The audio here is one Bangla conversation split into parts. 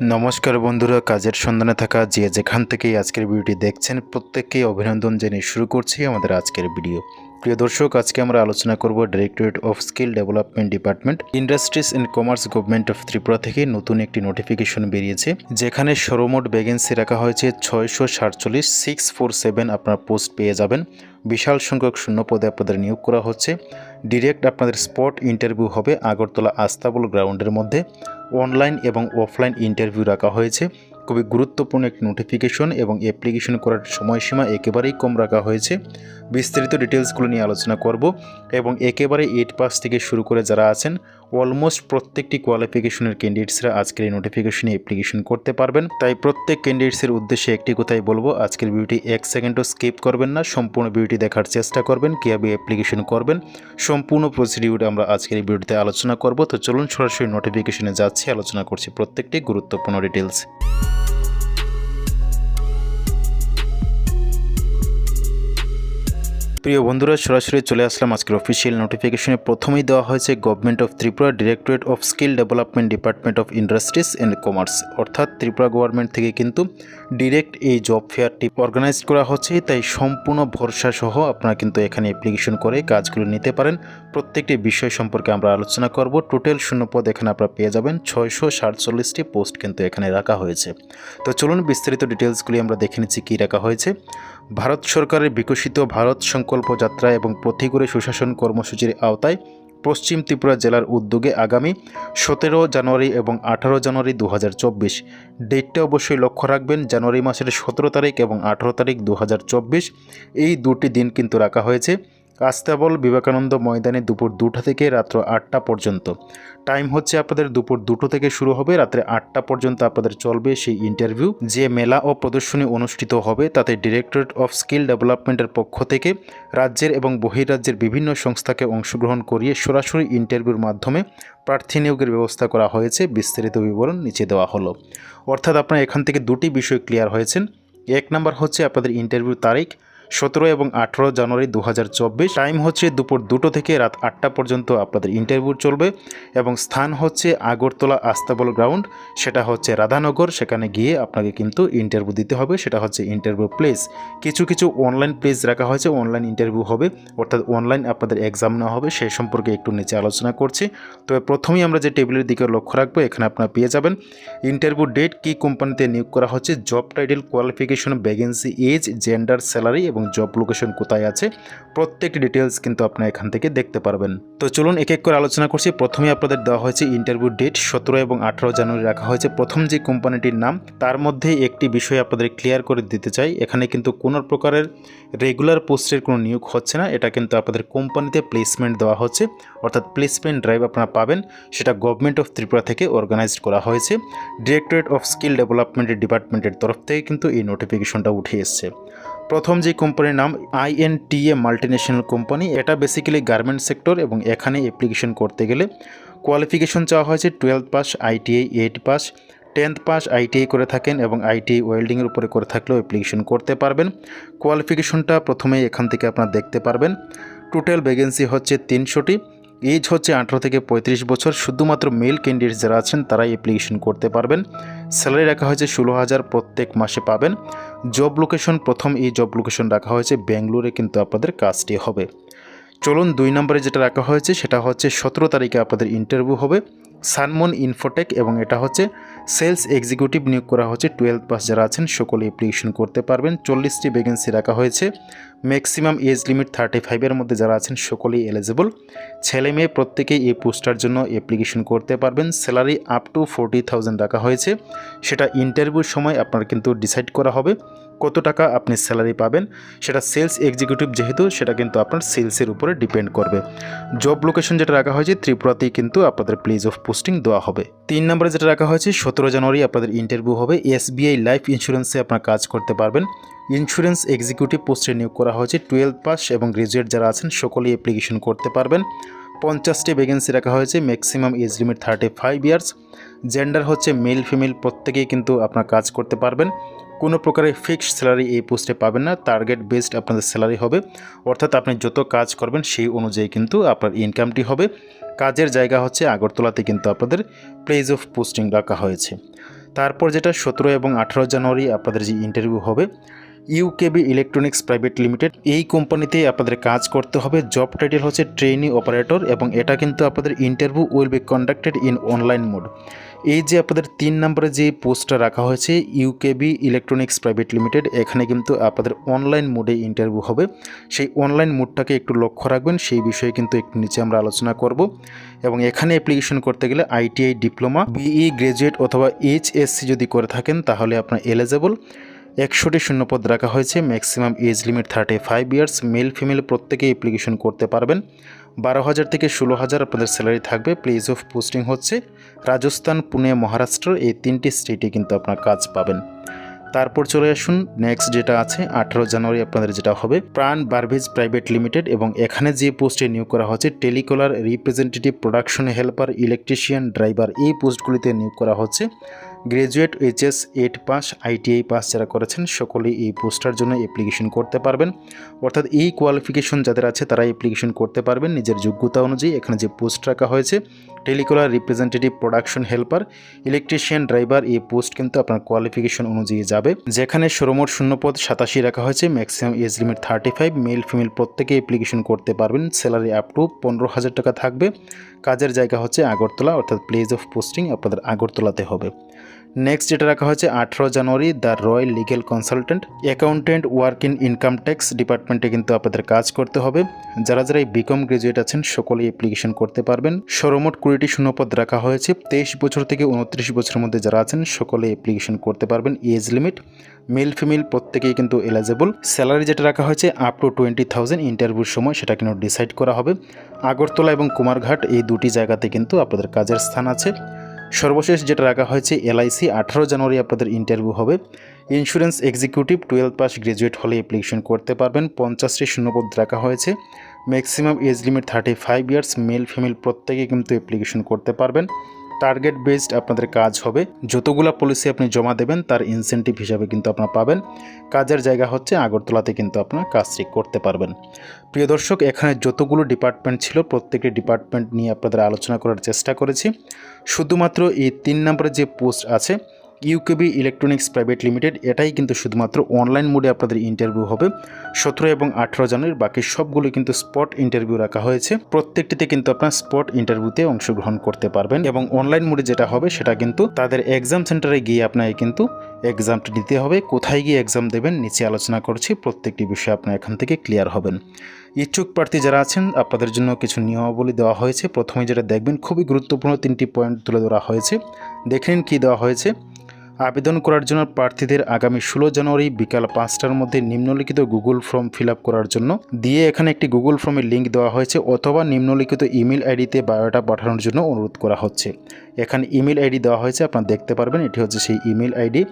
নমস্কার বন্ধুরা, কাজের সন্ধানে থাকা যে যেখান থেকেই আজকের ভিডিওটি দেখছেন, প্রত্যেককেই অভিনন্দন জেনে শুরু করছি আমাদের আজকের ভিডিও। প্রিয় দর্শক, আজকে আমরা আলোচনা করব directorate of skill development department industries and commerce government of Tripura থেকে নতুন একটি নোটিফিকেশন বেরিয়েছে, যেখানে সর্বমোট ভ্যাকেন্সি রাখা হয়েছে ছয়শো সাতচল্লিশ সিক্স ফোর সেভেন আপনার পোস্ট পেয়ে যাবেন। বিশাল সংখ্যক শূন্য পদে আপনাদের নিয়োগ করা হচ্ছে। ডিরেক্ট আপনাদের স্পট ইন্টারভিউ হবে আগরতলা আস্তাবল গ্রাউন্ডের মধ্যে। অনলাইন এবং অফলাইন ইন্টারভিউ রাখা হয়েছে। খুবই গুরুত্বপূর্ণ একটি নোটিফিকেশন এবং অ্যাপ্লিকেশন করার সময়সীমা একেবারেই কম রাখা হয়েছে। বিস্তারিত ডিটেলসগুলো নিয়ে আলোচনা করব এবং একেবারে এইট পাস থেকে শুরু করে যারা আছেন অলমোস্ট প্রত্যেকটি কোয়ালিফিকেশনের ক্যান্ডিডেটসরা আজকের এই নোটিফিকেশনে অ্যাপ্লিকেশন করতে পারবেন। তাই প্রত্যেক ক্যান্ডিডেটসের উদ্দেশ্যে একটি কথাই বলব, আজকের ভিডিওটি এক সেকেন্ডও স্কিপ করবেন না, সম্পূর্ণ ভিডিওটি দেখার চেষ্টা করবেন, কীভাবে অ্যাপ্লিকেশন করবেন, সম্পূর্ণ প্রসিডিউর আমরা আজকের এই ভিডিওতে আলোচনা করব। তো চলুন সরাসরি নোটিফিকেশনে যাচ্ছি, আলোচনা করছি প্রত্যেকটি গুরুত্বপূর্ণ ডিটেলস প্রিয় বন্ধুরা, সরাসরি চলে আসলাম আজকের অফিসিয়াল নোটিফিকেশনে প্রথমেই দেওয়া হয়েছে government of Tripura directorate of skill development department of industries and commerce অর্থাৎ ত্রিপুরা গভর্নমেন্ট থেকে কিন্তু ডিরেক্ট এই জব ফেয়ারটি অর্গানাইজ করা হচ্ছে, তাই সম্পূর্ণ ভরসা সহ আপনারা কিন্তু এখানে অ্যাপ্লিকেশন করে কাজগুলো নিতে পারেন। প্রত্যেকটি বিষয় সম্পর্কে আমরা আলোচনা করব। টোটাল শূন্যপদ এখানে আপনারা পেয়ে যাবেন, ছয়শো সাতচল্লিশটি পোস্ট কিন্তু এখানে রাখা হয়েছে। তো চলুন বিস্তারিত ডিটেলসগুলি আমরা দেখে নিচ্ছি কী রাখা হয়েছে। ভারত সরকারের বিকশিত ভারত সংকল্প যাত্রা এবং প্রতিকূলে সুশাসন কর্মসূচির আওতায় পশ্চিম ত্রিপুরা জেলার উদ্যোগে আগামী সতেরো জানুয়ারি এবং আঠারো জানুয়ারি দু হাজার চব্বিশ। ডেটটা অবশ্যই লক্ষ্য রাখবেন, জানুয়ারি মাসের সতেরো তারিখ এবং আঠারো তারিখ দু হাজার চব্বিশ। এই দুটি দিন কিন্তু রাখা হয়েছে। আস্তাবল বিবেকানন্দ ময়দানে দুপুর দুটা থেকে রাত্র আটটা পর্যন্ত। টাইম হচ্ছে আপনাদের দুপুর দুটো থেকে শুরু হবে, রাত্রে আটটা পর্যন্ত আপনাদের চলবে সেই ইন্টারভিউ যে মেলা ও প্রদর্শনী অনুষ্ঠিত হবে, তাতে ডিরেক্টরেট অফ স্কিল ডেভেলপমেন্টের পক্ষ থেকে রাজ্যের এবং বহিরাজ্যের বিভিন্ন সংস্থাকে অংশগ্রহণ করিয়ে সরাসরি ইন্টারভিউর মাধ্যমে প্রার্থী নিয়োগের ব্যবস্থা করা হয়েছে, বিস্তারিত বিবরণ নিচে দেওয়া হলো। অর্থাৎ আপনারা এখান থেকে দুটি বিষয় ক্লিয়ার হয়েছেন। এক নাম্বার হচ্ছে আপনাদের ইন্টারভিউ তারিখ সতেরো এবং আঠেরো জানুয়ারি দু হাজার চব্বিশ। টাইম হচ্ছে দুপুর দুটো থেকে রাত আটটা পর্যন্ত আপনাদের ইন্টারভিউ চলবে এবং স্থান হচ্ছে আগরতলা আস্তাবল গ্রাউন্ড। সেটা হচ্ছে রাধানগর, সেখানে গিয়ে আপনাকে কিন্তু ইন্টারভিউ দিতে হবে। সেটা হচ্ছে ইন্টারভিউ প্লেস। কিছু কিছু অনলাইন প্লেস রাখা হয়েছে, অনলাইন ইন্টারভিউ হবে। অর্থাৎ অনলাইন আপনাদের এক্সাম নেওয়া হবে সেই সম্পর্কে একটু নিচে আলোচনা করছি। তবে প্রথমেই আমরা যে টেবিলের দিকে লক্ষ্য রাখব, এখানে আপনারা পেয়ে যাবেন। ইন্টারভিউ ডেট, কী কোম্পানিতে নিয়োগ করা হচ্ছে, job title, qualification, vacancy, age gender salary এবং জব লোকেশন কোথায় আছে, প্রত্যেকটি ডিটেলস কিন্তু আপনারা এখান থেকে দেখতে পারবেন। তো চলুন এক এক করে আলোচনা করছি। প্রথমে আপনাদের দেওয়া হয়েছে ইন্টারভিউ ডেট সতেরো এবং আঠারো জানুয়ারি রাখা হয়েছে। প্রথম যে কোম্পানিটির নাম, তার মধ্যে একটি বিষয় আপনাদের ক্লিয়ার করে দিতে চাই। এখানে কিন্তু কোনো প্রকারের রেগুলার পোস্টের কোনো নিয়োগ হচ্ছে না। এটা কিন্তু আপনাদের কোম্পানিতে প্লেসমেন্ট দেওয়া হচ্ছে। অর্থাৎ প্লেসমেন্ট ড্রাইভ আপনারা পাবেন। সেটা গভর্নমেন্ট অফ ত্রিপুরা থেকে অর্গানাইজড করা হয়েছে। ডিরেক্টরেট অফ স্কিল ডেভেলপমেন্টের ডিপার্টমেন্টের তরফ থেকে কিন্তু এই নোটিফিকেশনটা উঠে এসছে। প্রথম যে কোম্পানির নাম আইএনটিএ মাল্টিনেশনাল কোম্পানি। এটা বেসিক্যালি গার্মেন্ট সেক্টর এবং এখানে অ্যাপ্লিকেশন করতে গেলে কোয়ালিফিকেশন চাওয়া হয়েছে twelve pass ITI eight pass tenth pass ITI করে থাকেন এবং আইটিআই ওয়েল্ডিংয়ের উপরে করে থাকলেও অ্যাপ্লিকেশন করতে পারবেন। কোয়ালিফিকেশনটা প্রথমেই এখান থেকে আপনারা দেখতে পারবেন। টোটাল ভ্যাকেন্সি হচ্ছে তিনশোটি। এজ হচ্ছে আঠেরো থেকে পঁয়ত্রিশ বছর। শুধুমাত্র মেল ক্যান্ডিডেট যারা আছেন, তারাই অ্যাপ্লিকেশন করতে পারবেন। স্যালারি রাখা হয়েছে ষোলো হাজার প্রত্যেক মাসে পাবেন। জব লোকেশন প্রথম এই জব লোকেশন রাখা হয়েছে। ব্যাঙ্গালোরে কিন্তু আপনাদের কাজটি হবে। চলুন দুই নম্বরে যেটা রাখা হয়েছে, সেটা হচ্ছে সতেরো তারিখে আপনাদের ইন্টারভিউ হবে। সানমন ইনফোটেক এবং এটা হচ্ছে সেলস এক্সিকিউটিভ নিয়োগ করা হচ্ছে টুয়েলভ পাস যারা আছেন সকলে অ্যাপ্লিকেশন করতে পারবেন। চল্লিশটি ভ্যাকেন্সি রাখা হয়েছে। ম্যাক্সিমাম এজ লিমিট থার্টি ফাইভের মধ্যে যারা আছেন সকলেই এলিজিবল ছেলে মেয়ে প্রত্যেকেই এই পোস্টার জন্য অ্যাপ্লিকেশন করতে পারবেন। Salary up to forty thousand রাখা হয়েছে। সেটা ইন্টারভিউর সময় আপনার কিন্তু ডিসাইড করা হবে। কত টাকা আপনি স্যালারি পাবেন, সেটা সেলস এক্সিকিউটিভ যেহেতু, সেটা কিন্তু আপনার সেলসের উপরে ডিপেন্ড করবে। জব লোকেশন যেটা রাখা হয়েছে, ত্রিপুরাতেই কিন্তু আপনাদের প্লেস অফ পোস্টিং দেওয়া হবে। তিন নম্বরে যেটা রাখা হয়েছে, সতেরো জানুয়ারি আপনাদের ইন্টারভিউ হবে। এসবিআই লাইফ ইন্স্যুরেন্সে আপনার কাজ করতে পারবেন। ইন্স্যুরেন্স এক্সিকিউটিভ পোস্টে নিয়োগ করা হয়েছে টুয়েলভ পাস এবং গ্রাজুয়েট যারা আছেন, সকলেই অ্যাপ্লিকেশন করতে পারবেন। পঞ্চাশটি ভ্যাকেন্সি রাখা হয়েছে maximum age limit thirty five years gender হচ্ছে মেল ফিমেল প্রত্যেকেই কিন্তু আপনার কাজ করতে পারবেন। কোনো প্রকারের ফিক্সড স্যালারি এই পোস্টে পাবেন না। টার্গেট বেসড আপনাদের স্যালারি হবে। অর্থাৎ আপনি যত কাজ করবেন সেই অনুযায়ী কিন্তু আপনার ইনকামটি হবে। কাজের জায়গা হচ্ছে আগরতলাতে কিন্তু আপনাদের প্লেস অফ পোস্টিং রাখা হয়েছে। তারপর যেটা সতেরো এবং আঠেরো জানুয়ারি আপনাদের যে ইন্টারভিউ হবে ইউকেবি ইলেকট্রনিক্স প্রাইভেট লিমিটেড। এই কোম্পানিতে আপনাদের কাজ করতে হবে। জব টাইটেল হচ্ছে ট্রেনি অপারেটর এবং এটা কিন্তু আপনাদের interview will be conducted in online mode. এই যে আপনাদের তিন নম্বরে যে পোস্টটা রাখা হয়েছে, ইউকেবি ইলেকট্রনিক্স প্রাইভেট লিমিটেড, এখানে কিন্তু আপনাদের অনলাইন মোডে ইন্টারভিউ হবে। সেই অনলাইন মোডটাকে একটু লক্ষ্য রাখবেন, সেই বিষয়ে কিন্তু একটু নিচে আমরা আলোচনা করব। এবং এখানে অ্যাপ্লিকেশন করতে গেলে আইটিআই ডিপ্লোমা বিই গ্রাজুয়েট অথবা এইচএসসি যদি করে থাকেন, তাহলে আপনার এলিজেবল একশোটি শূন্যপদ রাখা হয়েছে। Maximum age limit thirty five years male female প্রত্যেকে অ্যাপ্লিকেশন করতে পারবেন। বারো হাজার থেকে ষোলো হাজার আপনাদের স্যালারি থাকবে। প্লেস অফ পোস্টিং হচ্ছে রাজস্থান, পুনে, মহারাষ্ট্র, এই তিনটি স্টেটে কিন্তু আপনার কাজ পাবেন। তারপর চলে আসুন নেক্সট যেটা আছে, আঠারো জানুয়ারি আপনাদের যেটা হবে। প্রাণ বার্ভেজ প্রাইভেট লিমিটেড এবং এখানে যে পোস্টে নিয়োগ করা হচ্ছে telecaller representative production helper electrician driver এই পোস্টগুলিতে নিয়োগ করা হচ্ছে। Graduate HS eight pass, ITI pass যারা করেছেন, সকলেই এই পোস্টার জন্য অ্যাপ্লিকেশন করতে পারবেন। অর্থাৎ এই কোয়ালিফিকেশন যাদের আছে, তারা অ্যাপ্লিকেশন করতে পারবেন। নিজের যোগ্যতা অনুযায়ী এখানে যে পোস্ট রাখা হয়েছে telecaller representative production helper electrician driver এই পোস্ট কিন্তু আপনার কোয়ালিফিকেশন অনুযায়ী যাবে। যেখানে ষোলোমোট শূন্যপদ সাতাশি রাখা হয়েছে maximum age limit thirty five male female প্রত্যেকে অ্যাপ্লিকেশন করতে পারবেন। স্যালারি আপ টু পনেরো হাজার টাকা থাকবে। কাজের জায়গা হচ্ছে আগরতলা, অর্থাৎ প্লেস অফ পোস্টিং আপনাদের আগরতলাতে হবে। নেক্সট যেটা রাখা হয়েছে, আঠেরো January the royal legal consultant accountant work in income tax ডিপার্টমেন্টে কিন্তু আপনাদের কাজ করতে হবে। যারা যারা এই বিকম গ্রাজুয়েট আছেন, সকলেই অ্যাপ্লিকেশন করতে পারবেন। সর্বমোট কুড়িটি শূন্যপদ রাখা হয়েছে। তেইশ বছর থেকে উনত্রিশ বছরের মধ্যে যারা আছেন সকলে অ্যাপ্লিকেশন করতে পারবেন। এজ লিমিট মেল ফিমেল প্রত্যেকেই কিন্তু এলিজেবল স্যালারি যেটা রাখা হয়েছে আপ টু টোয়েন্টি থাউজেন্ড ইন্টারভিউর সময় সেটা কিন্তু ডিসাইড করা হবে। আগরতলা এবং কুমারঘাট এই দুটি জায়গাতে কিন্তু আপনাদের কাজের স্থান আছে। সর্বশেষ যেটা রাখা হয়েছে এলআইসি আঠারো জানুয়ারি আপনাদের ইন্টারভিউ হবে। Insurance executive twelve pass graduate হলে অ্যাপ্লিকেশন করতে পারবেন, পঞ্চাশটি শূন্যপদ রাখা হয়েছে। Maximum age limit thirty five years male female প্রত্যেকে কিন্তু অ্যাপ্লিকেশন করতে পারবেন। টার্গেট বেসড আপনাদের কাজ হবে। যতগুলো পলিসি আপনি জমা দেবেন, তার ইনসেন্টিভ হিসাবে কিন্তু আপনারা পাবেন। কাজের জায়গা হচ্ছে আগরতলাতে কিন্তু আপনারা কাজটি করতে পারবেন। প্রিয় দর্শক, এখানে যতগুলো ডিপার্টমেন্ট ছিল, প্রত্যেকটি ডিপার্টমেন্ট নিয়ে আপনাদের আলোচনা করার চেষ্টা করেছি। শুধুমাত্র এই তিন নম্বরের যে পোস্ট আছে ইউকেবি ইলেকট্রনিক্স প্রাইভেট লিমিটেড, এটাই কিন্তু শুধুমাত্র অনলাইন মোডে আপনাদের ইন্টারভিউ হবে। সতেরো এবং আঠেরো জানুয়ারির বাকি সবগুলো কিন্তু স্পট ইন্টারভিউ রাখা হয়েছে। প্রত্যেকটিতে কিন্তু আপনার স্পট ইন্টারভিউতে অংশগ্রহণ করতে পারবেন এবং অনলাইন মোডে যেটা হবে সেটা কিন্তু তাদের এক্সাম সেন্টারে গিয়ে আপনাকে কিন্তু এক্সামটি দিতে হবে, কোথায় গিয়ে এক্সাম দেবেন নিচে আলোচনা করছি, প্রত্যেকটি বিষয়ে আপনার এখান থেকে ক্লিয়ার হবেন। ইচ্ছুক প্রার্থী যারা আছেন, আপনাদের জন্য কিছু নিয়মাবলী দেওয়া হয়েছে। প্রথমে যেটা দেখবেন, খুবই গুরুত্বপূর্ণ তিনটি পয়েন্ট তুলে ধরা হয়েছে। দেখে নিন কী দেওয়া হয়েছে। আবেদন করার জন্য প্রার্থীদের আগামী ষোলো জানুয়ারি বিকাল পাঁচটার মধ্যে নিম্নলিখিত গুগল ফর্ম ফিল করার জন্য দিয়ে এখানে একটি গুগল ফর্মের লিঙ্ক দেওয়া হয়েছে অথবা নিম্নলিখিত ইমেল আইডিতে বায়োডাটা পাঠানোর জন্য অনুরোধ করা হচ্ছে। এখানে ইমেল আইডি দেওয়া হয়েছে, আপনারা দেখতে পারবেন, এটি হচ্ছে সেই ইমেল আইডি।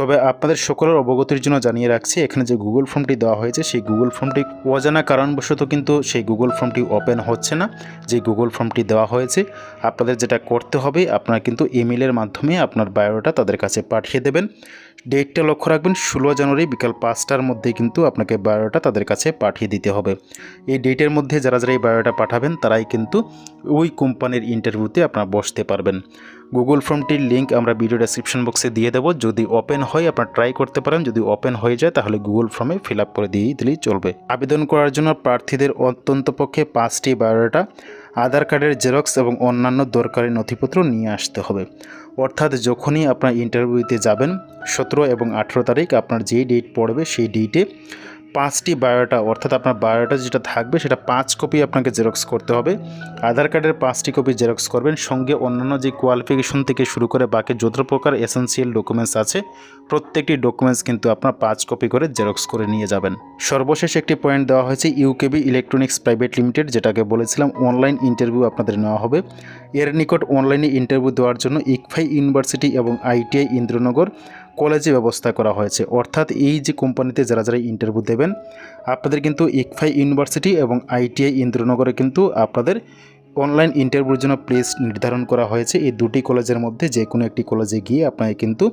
তবে আপনাদের সকলের অবগতির জন্য জানিয়ে রাখছি, এখানে যে গুগল ফর্মটি দেওয়া হয়েছে, সেই গুগল ফর্মটি অজানা কারণবশত কিন্তু সেই গুগল ফর্মটি ওপেন হচ্ছে না। যে গুগল ফর্মটি দেওয়া হয়েছে, আপনাদের যেটা করতে হবে, আপনারা কিন্তু ইমেলের মাধ্যমে আপনার বায়োডাটা তাদের কাছে পাঠিয়ে দেবেন। ডেটটা লক্ষ্য রাখবেন, ষোলো জানুয়ারি বিকাল পাঁচটার মধ্যে কিন্তু আপনাকে বায়োডাটা তাদের কাছে পাঠিয়ে দিতে হবে। এই ডেটের মধ্যে যারা যারা এই বায়োডাটা পাঠাবেন, তারাই কিন্তু ওই কোম্পানির ইন্টারভিউতে আপনারা বসতে পারবেন। গুগল ফর্মটির লিঙ্ক আমরা ভিডিও ডেসক্রিপশন বক্সে দিয়ে দেবো। যদি ওপেন হয়, আপনারা ট্রাই করতে পারেন। যদি ওপেন হয়ে যায়, তাহলে গুগল ফর্মে ফিল করে দিয়ে দিলেই চলবে। আবেদন করার জন্য প্রার্থীদের অত্যন্ত পক্ষে পাঁচটি বায়োডাটা, আধার কার্ডের জেরক্স এবং অন্যান্য দরকারি নথিপত্র নিয়ে আসতে হবে। অর্থাৎ যখনই আপনার ইন্টারভিউতে যাবেন, সতেরো এবং আঠেরো তারিখ আপনার যেই ডেট পড়বে সেই ডেটে পাঁচটি বায়োটা অর্থাৎ আপনার বায়োটা যেটা থাকবে সেটা পাঁচ কপি আপনাকে জেরক্স করতে হবে। আধার কার্ডের পাঁচটি কপি জেরক্স করবেন, সঙ্গে অন্যান্য যে কোয়ালিফিকেশন থেকে শুরু করে বাকি যত প্রকার এসেন্সিয়াল ডকুমেন্টস আছে, প্রত্যেকটি ডকুমেন্টস কিন্তু আপনার পাঁচ কপি করে জেরক্স করে নিয়ে যাবেন। সর্বশেষ একটি পয়েন্ট দেওয়া হয়েছে ইউকেবি ইলেকট্রনিক্স প্রাইভেট লিমিটেড যেটাকে বলেছিলাম অনলাইন ইন্টারভিউ আপনাদের নেওয়া হবে। এর নিকট অনলাইনে ইন্টারভিউ দেওয়ার জন্য ইকফাই ইউনিভার্সিটি এবং আইটিআই ইন্দ্রনগর কলেজে ব্যবস্থা করা হয়েছে। অর্থাৎ এই যে কোম্পানিতে যারা যারা ইন্টারভিউ দেবেন, আপনাদের কিন্তু ইকফাই ইউনিভার্সিটি এবং আইটিআই ইন্দ্রনগরে কিন্তু আপনাদের অনলাইন ইন্টারভিউর জন্য প্লেস নির্ধারণ করা হয়েছে। এই দুটি কলেজের মধ্যে যে কোনো একটি কলেজে গিয়ে আপনাকে কিন্তু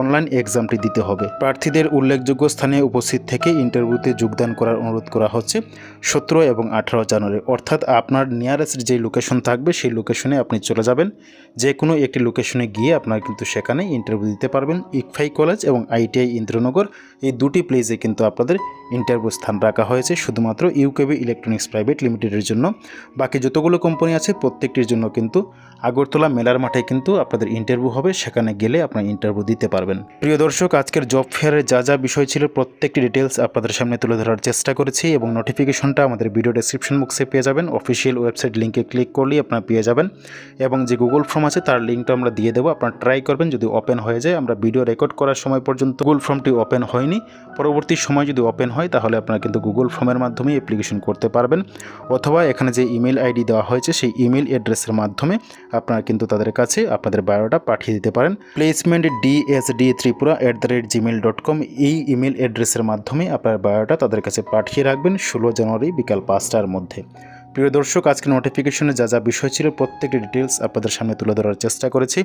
অনলাইন এক্সামটি দিতে হবে। প্রার্থীদের উল্লেখযোগ্য স্থানে উপস্থিত থেকে ইন্টারভিউতে যোগদান করার অনুরোধ করা হচ্ছে সতেরো এবং আঠারো জানুয়ারি। অর্থাৎ আপনার নিয়ারেস্ট যে লোকেশন থাকবে, সেই লোকেশনে আপনি চলে যাবেন। যে কোনো একটি লোকেশনে গিয়ে আপনার কিন্তু সেখানে ইন্টারভিউ দিতে পারবেন। ইকফাই কলেজ এবং আইটিআই ইন্দ্রনগর, এই দুটি প্লেসে কিন্তু আপনাদের ইন্টারভিউ স্থান রাখা হয়েছে। শুধুমাত্র ইউকেবি ইলেকট্রনিক্স প্রাইভেট লিমিটেডের জন্য। বাকি যতগুলো কোম্পানি আছে, প্রত্যেকটির জন্য কিন্তু আগরতলা মেলার মাঠে কিন্তু আপনাদের ইন্টারভিউ হবে। সেখানে গেলে আপনার ইন্টারভিউ দিতে পারবেন। প্রিয় দর্শক, আজকের জব ফেয়ারের যা যা বিষয় ছিল, প্রত্যেকটি ডিটেলস আপনাদের সামনে তুলে ধরার চেষ্টা করেছি এবং নোটিফিকেশনটা আমাদের ভিডিও ডেসক্রিপশন বক্সে পেয়ে যাবেন। অফিসিয়াল ওয়েবসাইট লিঙ্কে ক্লিক করলেই আপনারা পেয়ে যাবেন এবং যে গুগল ফর্ম আছে, তার লিঙ্কটা আমরা দিয়ে দেবো। আপনারা ট্রাই করবেন, যদি ওপেন হয়ে যায়, আমরা ভিডিও রেকর্ড করার সময় পর্যন্ত গুগল ফর্মটি ওপেন হয়নি। পরবর্তী সময় যদি ওপেন হয়, তাহলে আপনারা কিন্তু গুগল ফর্মের মাধ্যমে অ্যাপ্লিকেশন করতে পারবেন। অথবা এখানে যে ইমেল আইডি দেওয়া হয়েছে সেই ইমেল অ্যাড্রেসের মাধ্যমে আপনারা কিন্তু তাদের কাছে আপনাদের বায়োটা পাঠিয়ে দিতে পারেন। Placement DSD Tripura at the rate Gmail dot com এই ইমেল অ্যাড্রেসের মাধ্যমে আপনার বায়োটা তাদের কাছে পাঠিয়ে রাখবেন ষোলো জানুয়ারি বিকাল পাঁচটার মধ্যে। প্রিয় দর্শক, আজকে নোটিফিকেশনে যা যা বিষয় ছিল, প্রত্যেকটি ডিটেলস আপনাদের সামনে তুলে ধরার চেষ্টা করেছি।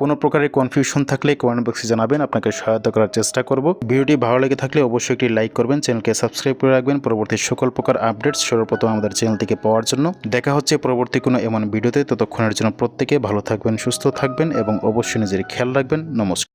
কোনো প্রকারের কনফিউশন থাকলে কমেন্ট বক্সে জানাবেন, আপনাকে সহায়তা করার চেষ্টা করব। ভিডিওটি ভালো লেগে থাকলে অবশ্যই একটি লাইক করবেন, চ্যানেলকে সাবস্ক্রাইব করে রাখবেন। পরবর্তী সকল প্রকার আপডেটস সর্বপ্রথম আমাদের চ্যানেল থেকে পাওয়ার জন্য। দেখা হচ্ছে পরবর্তী কোনো এমন ভিডিওতে। ততক্ষণের জন্য প্রত্যেকে ভালো থাকবেন, সুস্থ থাকবেন এবং অবশ্যই নিজের খেয়াল রাখবেন। নমস্কার।